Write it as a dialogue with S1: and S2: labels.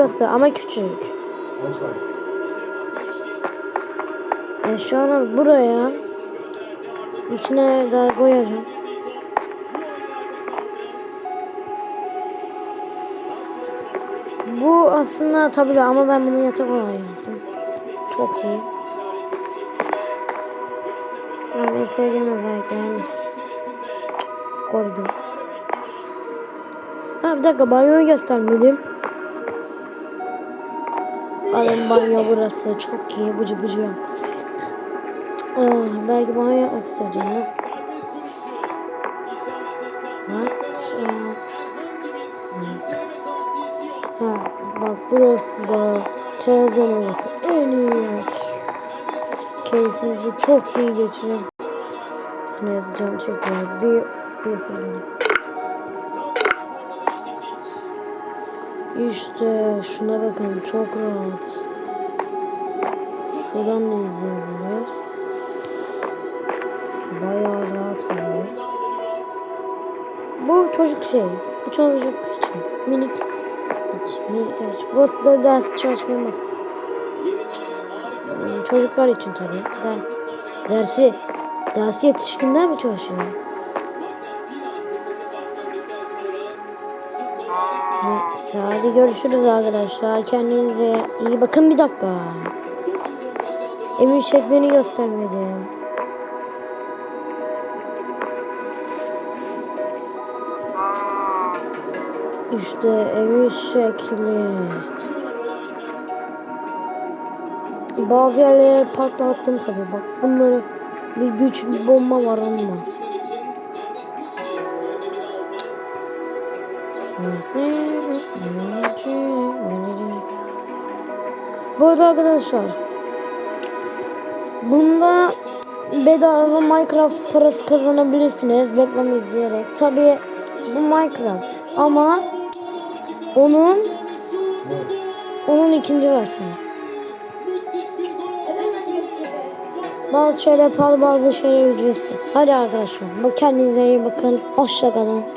S1: Burası ama küçük. Eşyalar buraya. İçine daha koyacağım. Bu aslında tabii ama ben bunu yatak olarak yaptım. Çok iyi. Yani en sevdiğim özelliklerimiz. Koydum. Ha bir dakika banyoyu göstermedim. Alın banyo burası. Çok iyi. Bıcı bıcı. Ah, belki banyo yapmak isteyeceğim. Ah. Ha, bak burası da televizyon odası en iyi yer. Keyfinizi çok iyi geçirin. Şuna yazacağım çekiyor. Bir, bir saniye. İşte şuna bakın çok rahat. Şuradan da izleyebiliriz. Bayağı rahat oluyor. Bu çocuk şey. Bu çocuk için. Minik iç. Minik iç. Burası da ders çalışma. Hmm, Çocuklar için tabii. Ders, dersi dersi yetişkinler mi çalışıyor? Neyse hadi görüşürüz arkadaşlar. Kendinize iyi bakın bir dakika. Evin şeklini göstermedim. İşte evin şekli. Bazı yerlere patlattım tabi bak bunları bir güç bir bomba var onunla. Bu arada arkadaşlar bunda bedava Minecraft parası kazanabilirsiniz reklam izleyerek. Tabi bu Minecraft ama onun onun ikinci versiyonu. Bazı şeyler pahalı bazı şeyler ücretsiz. Hadi arkadaşlar bu kendinize iyi bakın. Hoşça kalın.